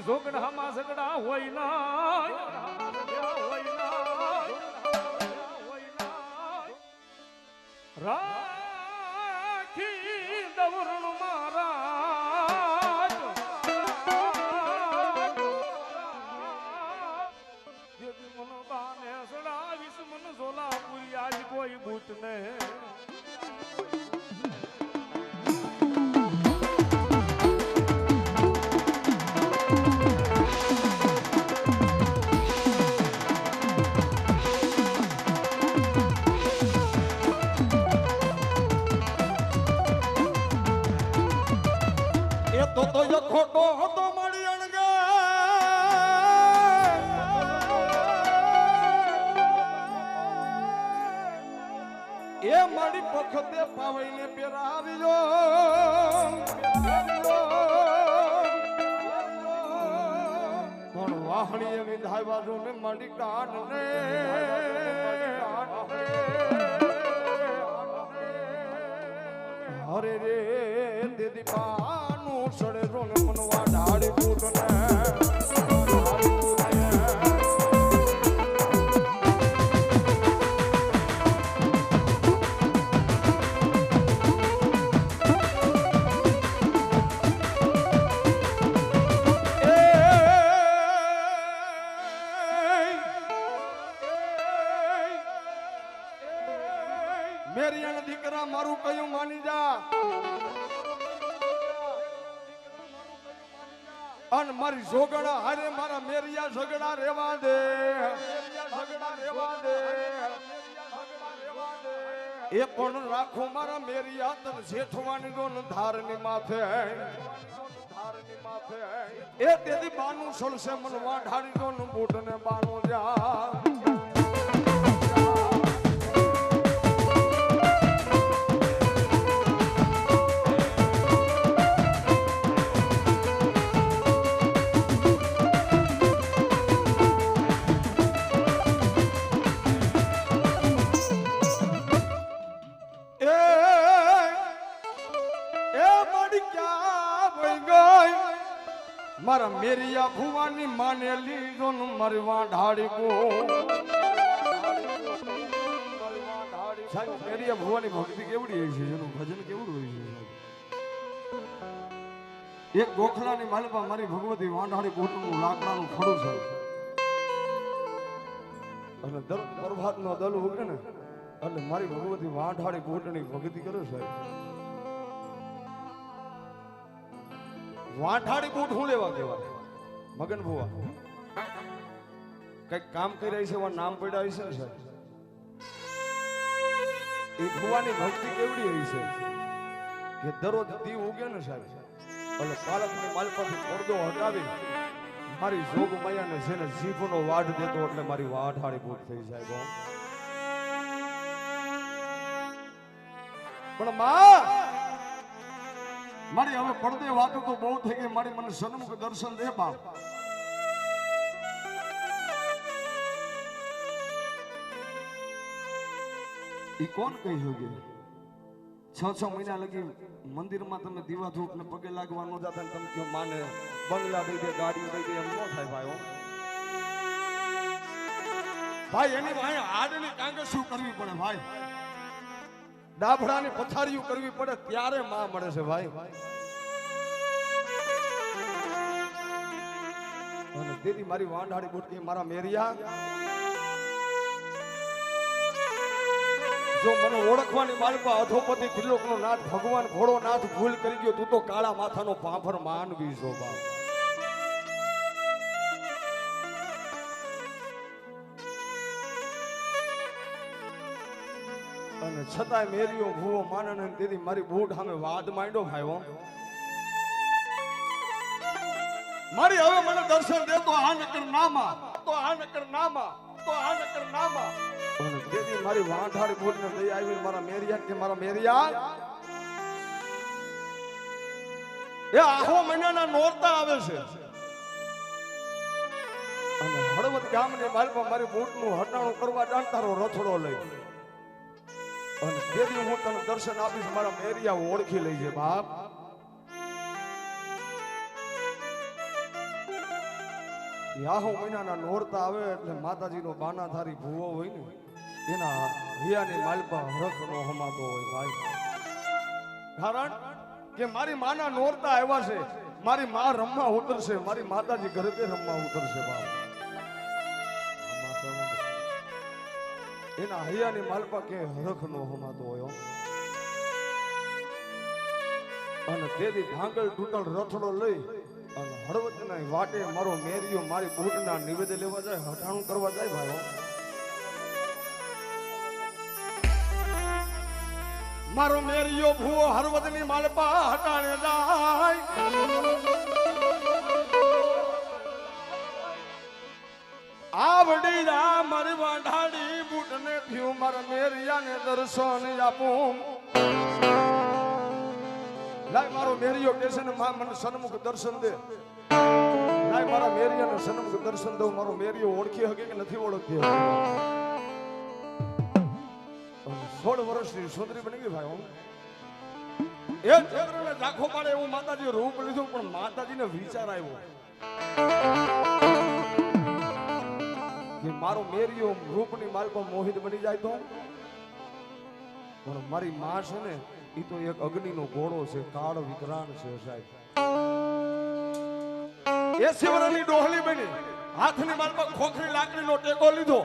મારી જોગણ હામાં સગડા હોય ના રાખી દવરણ એ તો તો યો ખોટો હતો મળી અણગે. એ મારી પખતે પાવઈને પેરાવજો પણ વાહણીએ વિધાવ્યા જો ને મારી કાન ને હરે રે, દીદી પાનું સડે રોન મનવા ઢાળી ફૂટ ને મેરી અણ દીકરા મારું કયું માની જા? અન મારી જોગણા હારે મારા મેરિયા ઝગડા રેવા દે. ઝગડા રેવા દે એ પણ રાખો મારા મેરિયા, તન જેઠવાની નો ધારની માથે. એ તેથી બાનું સલસે મન વાઢાડી નો બૂટ ને બાનું જા. મારી મેરિયા ભુવાની માને લીધો મરવા મારી વાઢાડી ગો સાહેબ મેરિયા ભુવાની ભક્તિ કેવડી હોય છે, એનું ભજન કેવડું હોય છે? એક ગોખલાની માલપા મારી ભગવતી વાંઢાળી કોટનું લાકડાનું ખડું છે. એટલે દર પ્રભાતનો દલ ઉગે ને એટલે મારી ભગવતી વાંઢાળી કોટની ભક્તિ કરે સાહેબ વાંઢાડી બૂટ હું લેવા કહેવાય મગન ભુવા. કંઈક કામ કરી રહી છે નામ પડ્યા છે સાહેબ? એ ભુવાની ભક્તિ કેવડી હોય છે કે દરરોજ દી ઉગે ને સાહેબ. એટલે પાલકની માલપાથી પડદો હટાવી મારી જોગ મૈયાને જેને જીભનો વાઢ દેતો એટલે મારી વાઢાળી બૂટ થઈ જાય પણ માં મારી હવે પડદે વાતો તો બહુ થઈ ગઈ. મારી મને સન્મુખ દર્શન દે બાપ. ઈ કોણ કહી શકે? છ છ મહિના લગી મંદિરમાં તમે દીવા ધૂપ ને પગે લાગવા ન જતા તમે કયો માને બંગલા દઈ દે ગાડી દઈ દે, એમ ન થાય ભાઈ ભાઈ, એની ભાઈ આડની કાંગસું કરવી પડે, ભાઈ? ડાભડાની પથારીઓ કરવી પડે ત્યારે માં મળે છે ભાઈ. તેથી મારી વાંઢાળી બુટકી મારા મેરિયા. જો મને ઓળખવાની માલપા અધોપતિ ત્રિલોકનો નાથ ભગવાન ઘોડો નાથ ભૂલ કરી ગયો તું તો કાળા માથાનો પાંભર માનવી છો બાપ. અને છતાંય મેરીઓ ભૂવો માનન તેથી મારી બૂટ સામે વાદ માંડ્યો ભાઈઓ મારી હવે મને દર્શન દે તો આ નકર નામા, તો આ નકર નામા, તો આ નકર નામા. તેથી મારી વાંઢાડી બૂટ ને લઈ આવી મારા મેરિયા કે મારા મેરિયા. એ આહો મહિનાના નોરતા આવે છે. અને હળવદ ગામની બાલમાં મારી બૂટનું હટાણું કરવા જાણતારો રથડો લઈ. અને તેથી હું તને દર્શન આપીશ, મારા મેરિયા ઓળખી લઈજે બાપ. યાહો મહિનાના નોરતા આવે એટલે માતાજીનો બાનાધારી ભૂવો હોય ને, એના હિયાની માલપા હરખ નો હમાતો હોય, ભાઈ. કારણ કે મારી માના નોરતા આવ્યા છે, મારી મા રમવા ઉતરશે, મારી માતાજી ઘરે રમવા ઉતરશે, બાપ. એના હૈયાની માલપા કે હરખ નો હમાતો હોય અને તેથી ભાંગલ તૂટલ રથડો લઈ અને હળવદના વાટે મારો મેરિયો મારી બૂટના નિવેદ લેવા જાય હટાણું કરવા જાય ભાઈઓ મારો મેરિયો ભૂવો હળવદની માલપા હટાણે જાય. આવડી રા મરવા બૂટને થયું મારા મેરિયાને દર્શન આપું. લાય મારો મેરિયો કે છે ને મા મને સન્મુખ દર્શન દે. લાય મારા મેરિયાને સન્મુખ દર્શન દઉં, મારો મેરિયો ઓળખી શકે કે નથી ઓળખતી? સોળ વર્ષની સુંદરી બની ગઈ ભાઈ, હું. એ ચંદ્રને ઝાંખો પાડે એવું માતાજી રૂપ લીધું, પણ માતાજીને વિચાર આવ્યો. કે મારો મેરિયો રૂપની માલપા મોહિત બની જાય તો? પણ મારી માં છે ને એ તો એક અગ્નિનો ઘોડો છે, કાળ વિકરાણ છે સાહેબ. એ શિવરાની ડોહલી બની, હાથની માલમાં ખોખરી લાકડીનો ટેકો લીધો.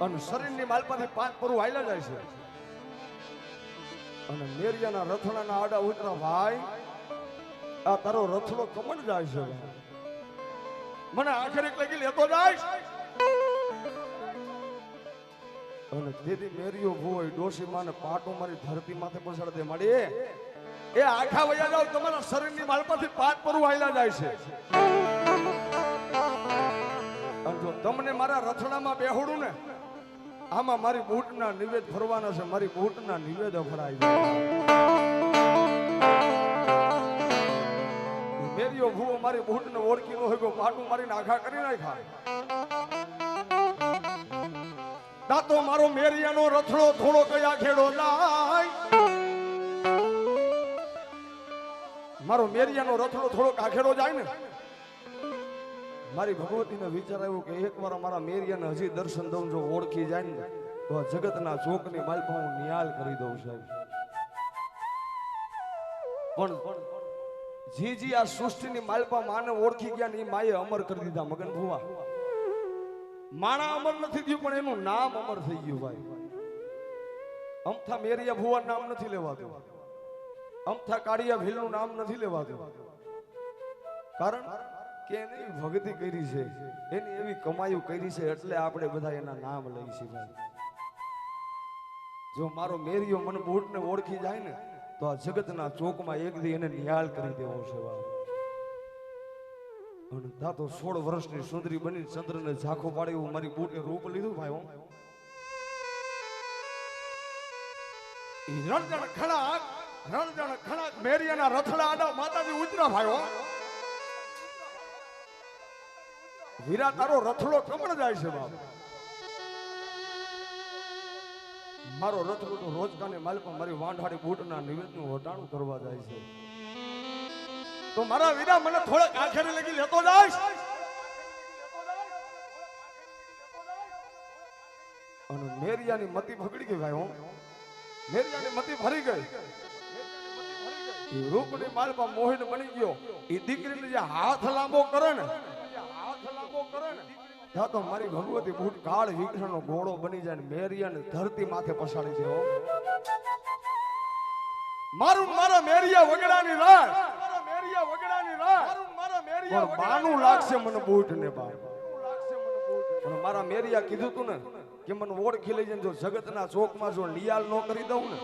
અને શરીરની માલપાથી પાંચ પરું હાલ્યા જાય છે. અને મેરિયાના રથડાના આડા ઉતરા ભાઈ, આ તારો રથડો કમણ જાય છે. મને આખરે લગી લેતો જાય અને તેથી મેરિયો ભોય ડોશી માને પાટો મારી ધરતી માથે પછાડ દે. માડી, એ આખા વયા જાવ તમારા શરીરની માલપાથી પાટ પર હાલ્યા જાય છે. અને જો તમને મારા રથડામાં બેહોડું ને, આમાં મારી બૂટના નિવેદ ફરવાના છે, મારી બૂટના નિવેદ ફરાય મેરિયો ભૂવો મારી બૂટને ઓળખી હોય પાટું મારીને આઘા કરી નાખ્યા. દાતો મારો મેરિયાનો રથડો થોડો કયા ખેડો લાય? મારો મેરિયાનો રથડો થોડો કાખેડો જાય ને. મારી ભગવતીને વિચાર આવ્યો કે એકવાર મારા મેરિયાને હજી દર્શન દઉં જો ઓળખી જાય ને, તો આ જગતના ચોકની માલપા હું નિહાલ કરી દઉં સાહેબ. પણ જી જી આ સૃષ્ટિની માલપા માને ઓળખી ગયા ને એ માએ અમર કરી દીધા, મગન ભુવા. માણા અમર નથી થયું, પણ એનું નામ અમર થઈ ગયું ભાઈ. અમથા મેરિયા ભુવા નામ નથી લેવાતું અમથા કાળિયા ભીલનું નામ નથી લેવાતું કારણ કે એને ભક્તિ કરી છે. એની એવી કમાયું કરી છે, એટલે આપણે બધા એના નામ લઈ છીએ જો મારો મેરિયો મને બૂટને ઓળખી જાય ને તો આ જગતના ચોકમાં એક દી એને નિહાળ કરી દેવો છે અને દાતો સોળ વર્ષની સુંદરી બની ચંદ્રને ઝાંખો પાડી મારી બૂટે રૂપ લીધું ભાઈ રણજણ ખડાક રણજણ ખડાક, મેરિયાના રથડા આડા માતાજી ઉતરા ભાઈ વીરા રથડો કમળ જાય છે બાપ. મારો રથડો તો રોજકાને માલપા મારી વાંઢાળી બૂટના નિવેદનું વટાણું કરવા જાય છે. તો મારા વિના મને થોડેક આખરે લગી લેતો જાય. અને મેરિયાની મતી ભગડી ગઈ ભાઈ હું. મેરિયાની મતી ભરી ગઈ. એ રૂપની માલપા મોહિન બની ગયો. એ દીકરીને જે હાથ લાંબો કરે ને હાથ લાંબો કરે ને ત્યાં તો મારી ભગવતી બૂટ કાળ વિઘ્નનો ઘોડો બની જાય મેરિયાને ધરતી માથે પસાડી દેવો મારું મારા મેરિયા વગડાની રાત મારા મેરિયા વગડાની મારા મેરિયા બાનું લાગશે મને બૂટ ને બા પણ મારા મેરિયા કીધું તું ને કે મને ઓળખી લઈ જાય જો જગતના ચોકમાં જો નિયાલ ન કરી દઉં ને,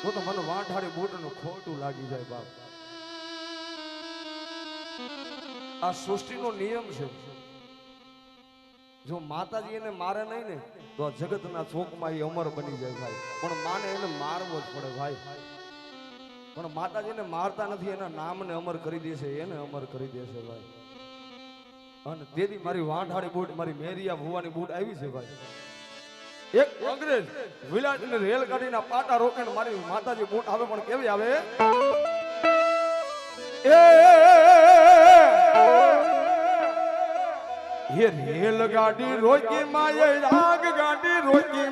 તો તો મને વાંઠાળી બૂટનું ખોટું લાગી જાય બાપ. આ સૃષ્ટિનો નિયમ છે. જો માતાજી એને મારે નહીં ને, તો જગતના ચોકમાં એ અમર બની જાય ભાઈ. પણ માને એને મારવો જ પડે ભાઈ. પણ માતાજીને મારતા નથી, એના નામને અમર કરી દેશે એને અમર કરી દેશે ભાઈ. અને તેથી મારી વાંઢાળી બૂટ, મારી મેરિયા ભુવાની બૂટ આવી છે ભાઈ. એક અંગ્રેજ ને રેલગાડીના પાટા રોકીને મારી માતાજી બૂટ આવે, પણ કેવી આવે? એ રેલગાડી રોકી માય રાગ ગાડી રોકી